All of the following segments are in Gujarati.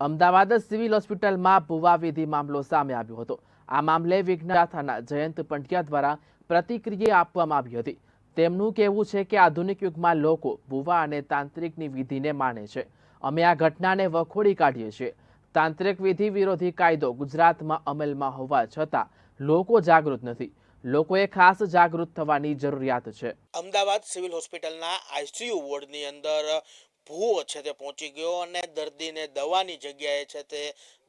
અમદાવાદ સિવિલ હોસ્પિટલમાં ભુવા વિધિ મામલો સામે આવ્યો હતો. આ મામલે વિજ્ઞાથાના જયંત પંડ્યા દ્વારા પ્રતિક્રિયા આપવામાં આવી હતી. તેમનું કહેવું છે કે આધુનિક યુગમાં લોકો ભુવા અને તાંત્રિકની વિધિને માને છે. અમે આ ઘટનાને વખોડી કાઢીએ છીએ. તાંત્રિક વિધિ વિરોધી કાયદો ગુજરાતમાં અમલમાં હોવા છતાં લોકો જાગૃત નથી. લોકોએ ખાસ જાગૃત થવાની જરૂરિયાત છે. અમદાવાદ સિવિલ હોસ્પિટલના આઈસીયુ વોર્ડની અંદર ભૂવો છે તે પહોંચી ગયો અને દર્દીને દવાની જગ્યાએ છે તે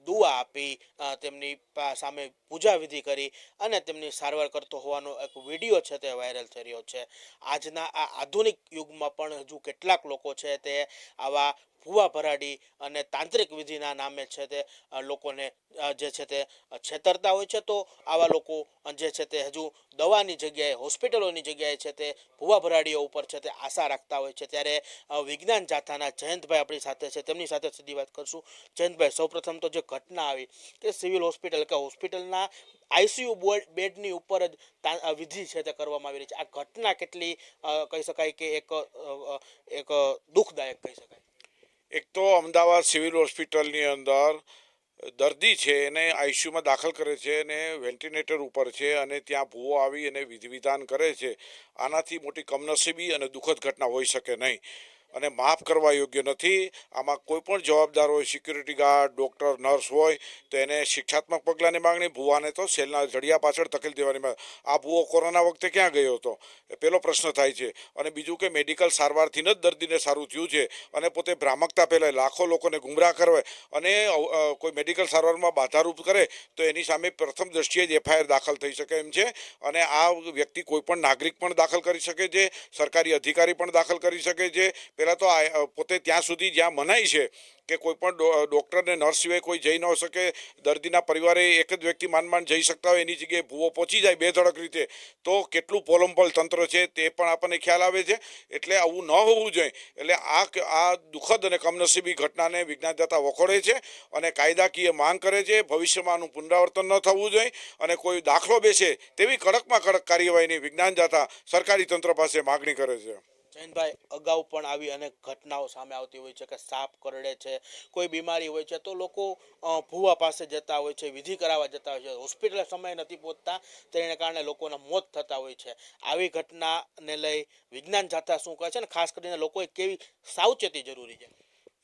દુઆ આપી તેમની સામે પૂજા વિધિ કરી અને તેમની સારવાર કરતો હોવાનો એક વીડિયો છે તે વાયરલ થઈ રહ્યો છે. આજના આ આધુનિક યુગમાં પણ હજુ કેટલાક લોકો છે તે આવા ભૂવા ભરાડી અને તાંત્રિક વિધિના નામે છે તે લોકોને જે છે તે છેતરતા હોય છે, તો આવા લોકો જે છે તે હજુ દવાની જગ્યાએ, હોસ્પિટલોની જગ્યાએ છે તે ભૂવા ભરાડીઓ ઉપર છે તે આશા રાખતા હોય છે. ત્યારે વિજ્ઞાન જાથાના જયંતભાઈ આપણી સાથે છે, તેમની સાથે સીધી વાત કરશું. જયંતભાઈ, સૌપ્રથમ તો જે ઘટના આવી કે સિવિલ હોસ્પિટલ કે હોસ્પિટલના આઈસીયુ બોર્ડ, બેડની ઉપર જ વિધિ છે તે કરવામાં આવી રહી છે. આ ઘટના કેટલી કહી શકાય કે એક એક દુઃખદાયક કહી શકાય. એક તો અમદાવાદ સિવિલ હોસ્પિટલની અંદર દર્દી છે, એને આઈસીયુમાં દાખલ કરે છે અને વેન્ટિલેટર ઉપર છે અને ત્યાં ભૂવો આવી અને વિધિ વિધાન કરે છે. આનાથી મોટી કમનસીબી અને દુઃખદ ઘટના હોઈ શકે નહીં. અને માફ કરવા યોગ્ય નથી. આમાં કોઈ પણ જવાબદાર હોય સિક્યુરિટી ગાર્ડ ડૉક્ટર નર્સ હોય, તો એને શિક્ષાત્મક પગલાંની માગણી, ભૂવાને તો સેલના જડિયા પાછળ ધકેલી દેવાની માંગ. આ ભૂવો કોરોના વખતે ક્યાં ગયો હતો? એ પેલો પ્રશ્ન થાય છે. અને બીજું કે મેડિકલ સારવારથી જ દર્દીને સારું થયું છે. અને પોતે ભ્રામકતા પહેલાં લાખો લોકોને ગુમરાહ કરવે અને કોઈ મેડિકલ સારવારમાં બાધારૂપ કરે, તો એની સામે પ્રથમ દ્રષ્ટિએ જ એફઆઈઆર દાખલ થઈ શકે એમ છે. અને આ વ્યક્તિ કોઈ પણ નાગરિક પણ દાખલ કરી શકે છે. સરકારી અધિકારી પણ દાખલ કરી શકે છે. પહેલાં તો પોતે ત્યાં સુધી જ્યાં મનાય છે કે કોઈ પણ ડૉક્ટરને નર્સ સિવાય કોઈ જઈ ન શકે, દર્દીના પરિવારે એક જ વ્યક્તિ માન જઈ શકતા હોય એની જગ્યાએ ભૂવો પહોંચી જાય બેધડક રીતે, તો કેટલું પોલમપલ તંત્ર છે તે પણ આપણને ખ્યાલ આવે છે. એટલે આવું ન હોવું જોઈએ. એટલે આ આ દુઃખદ અને કમનસીબી ઘટનાને વિજ્ઞાનદાતા વખોડે છે અને કાયદાકીય માંગ કરે છે. ભવિષ્યમાં આનું પુનરાવર્તન ન થવું જોઈએ અને કોઈ દાખલો બેસે તેવી કડકમાં કડક કાર્યવાહીની વિજ્ઞાનદાતા સરકારી તંત્ર પાસે માગણી કરે છે. જયંતભાઈ અગાઉ પણ આવી અનેક ઘટનાઓ સામે આવતી હોય છે કે સાપ કરડે છે, કોઈ બીમારી હોય છે, તો લોકો ભૂવા પાસે જતા હોય છે, વિધિ કરાવવા જતા હોય છે. હોસ્પિટલે સમય નથી પહોંચતા તેને કારણે લોકોના મોત થતા હોય છે. આવી ઘટનાને લઈ વિજ્ઞાન જાથા શું કહે છે ને, ખાસ કરીને લોકોએ કેવી સાવચેતી જરૂરી છે?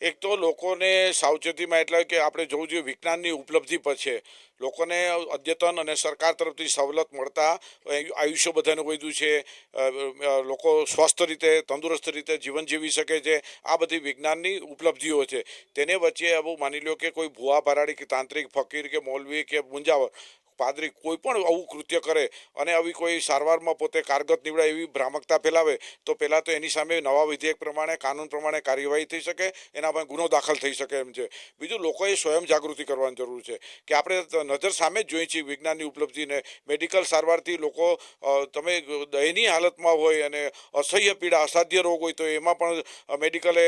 એક તો લોકોને સાવચેતીમાં એટલે કે આપણે જોવું જોઈએ વિજ્ઞાનની ઉપલબ્ધિ પર છે. લોકોને અદ્યતન અને સરકાર તરફથી સવલત મળતા આયુષ્ય બધાને વધ્યું છે. લોકો સ્વસ્થ રીતે, તંદુરસ્ત રીતે જીવન જીવી શકે છે. આ બધી વિજ્ઞાનની ઉપલબ્ધિઓ છે. તેને વચ્ચે આવું માની લો કે કોઈ ભુવા ભરાડી કે તાંત્રિક ફકીર કે મૌલવી કે મુંજાવર પાદરી કોઈ પણ આવું કૃત્ય કરે અને આવી કોઈ સારવારમાં પોતે કારગત નીવડાય એવી ભ્રામકતા ફેલાવે, તો પહેલાં તો એની સામે નવા વિધેયક પ્રમાણે, કાનૂન પ્રમાણે કાર્યવાહી થઈ શકે, એના પર ગુનો દાખલ થઈ શકે એમ છે. બીજું, લોકોએ સ્વયં જાગૃતિ કરવાની જરૂર છે કે આપણે નજર સામે જ જોઈએ છીએ વિજ્ઞાનની ઉપલબ્ધિને મેડિકલ સારવારથી લોકો તમે દયનીય હાલતમાં હોય અને અસહ્ય પીડા, અસાધ્ય રોગ હોય તો એમાં પણ મેડિકલે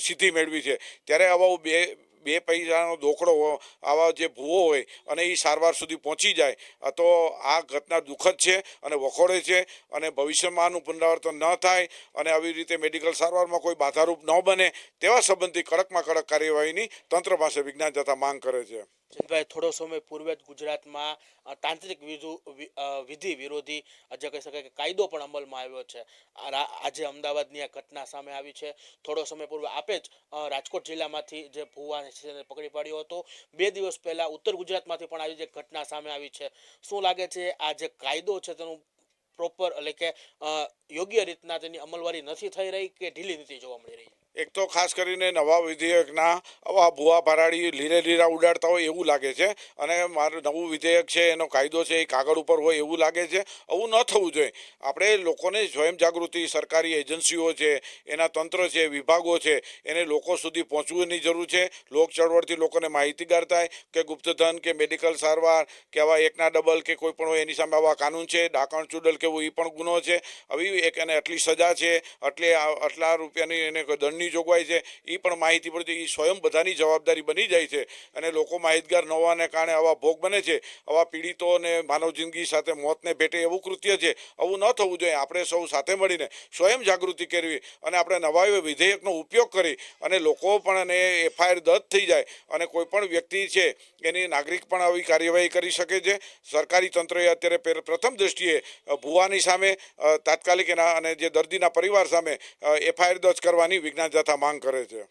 સિદ્ધિ મેળવી છે. ત્યારે આવા બે બે પૈસાનો દોખડો આવા જે ભૂવો હોય અને એ સારવાર સુધી પહોંચી જાય તો આ ઘટના દુઃખદ છે અને વખોડે છે અને ભવિષ્યમાં આનું પુનરાવર્તન ન થાય અને આવી રીતે મેડિકલ સારવારમાં કોઈ બાધારૂપ ન બને, તેવા સંબંધી કડકમાં કડક કાર્યવાહીની તંત્ર પાસે વિજ્ઞાન તથા માંગ કરે છે. જયંતભાઈ થોડો સમય પૂર્વે જ ગુજરાતમાં તાંત્રિક વિધુ વિધિ વિરોધી જે કહી શકાય કે કાયદો પણ અમલમાં આવ્યો છે. આજે અમદાવાદની આ ઘટના સામે આવી છે. થોડો સમય પૂર્વે આપે જ રાજકોટ જિલ્લામાંથી જે ભુવા પકડી પાડ્યો હતો. બે દિવસ પહેલા ઉત્તર ગુજરાતમાંથી પણ આવી જે ઘટના સામે આવી છે. શું લાગે છે આ જે કાયદો છે તેનું પ્રોપર એટલે કે યોગ્ય રીતના તેની અમલવારી નથી થઈ રહી કે ઢીલી નીતિ જોવા મળી રહી? એક તો ખાસ કરીને નવા વિધેયકના આવા ભૂવા ભરાડી, લીરે લીરા ઉડાડતા હોય એવું લાગે છે. અને મારું નવું વિધેયક છે, એનો કાયદો છે, એ કાગળ ઉપર હોય એવું લાગે છે. આવું ન થવું જોઈએ. આપણે લોકોને સ્વયં જાગૃતિ, સરકારી એજન્સીઓ છે, એના તંત્ર છે, વિભાગો છે, એને લોકો સુધી પહોંચવાની જરૂર છે. લોક ચળવળથી લોકોને માહિતીગાર થાય કે ગુપ્તધન, કે મેડિકલ સારવાર, કે આવા એકના ડબલ, કે કોઈ પણ હોય એની સામે આવા કાનૂન છે, ડાકણ ચૂડલ કેવું એ પણ ગુનો છે. આવી એક એને આટલી સજા છે, આટલી આ- આટલા રૂપિયાની એને દંડની જોગવાઈ છે એ પણ માહિતી પડતી એ સ્વયં બધાની જવાબદારી બની જાય છે. અને લોકો માહિતગાર ન હોવાને કારણે આવા ભોગ બને છે, આવા પીડિતોને માનવ જિંદગી સાથે મોતને ભેટે એવું કૃત્ય છે, આવું ન થવું જોઈએ. આપણે સૌ સાથે મળીને સ્વયં જાગૃતિ કરવી અને આપણે નવા વિધેયકનો ઉપયોગ કરી અને લોકો પણ એને એફઆઈઆર દત્ત થઈ જાય અને કોઈ પણ વ્યક્તિ છે, એની નાગરિક પણ આવી કાર્યવાહી કરી શકે છે. સરકારી તંત્રએ અત્યારે પ્રથમ દ્રષ્ટિએ ભુવાની સામે તાત્કાલિક એના અને જે દર્દીના પરિવાર સામે એફઆઈઆર દર્જ કરવાની વિજ્ઞાન જાથા માંગ કરે છે.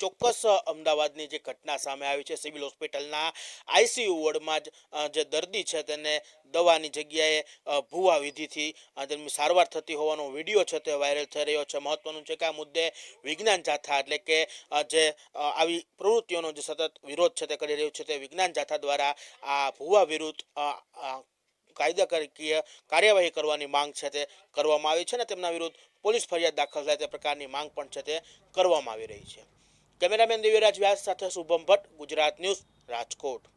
ચોક્કસ અમદાવાદની જે ઘટના સામે આવી છે, સિવિલ હોસ્પિટલના આઈસીયુ વોર્ડમાં જ જે દર્દી છે તેને દવાની જગ્યાએ ભૂવા વિધિથી તેમની સારવાર થતી હોવાનો વીડિયો છે તે વાયરલ થઈ રહ્યો છે. મહત્વનું છે કે આ મુદ્દે વિજ્ઞાન જાથા એટલે કે જે આવી પ્રવૃત્તિઓનો જે સતત વિરોધ છે તે કરી રહ્યું છે તે વિજ્ઞાન જાથા દ્વારા આ ભૂવા વિરુદ્ધ કાયદાકીય કાર્યવાહી કરવાની માંગ છે તે કરવામાં આવી છે અને તેમના વિરુદ્ધ પોલીસ ફરિયાદ દાખલ થાય તે પ્રકારની માંગ પણ છે તે કરવામાં આવી રહી છે. કેમેરામેન દિવ્યરાજ વ્યાસ સાથે શુભમ ભટ્ટ, ગુજરાત ન્યૂઝ, રાજકોટ.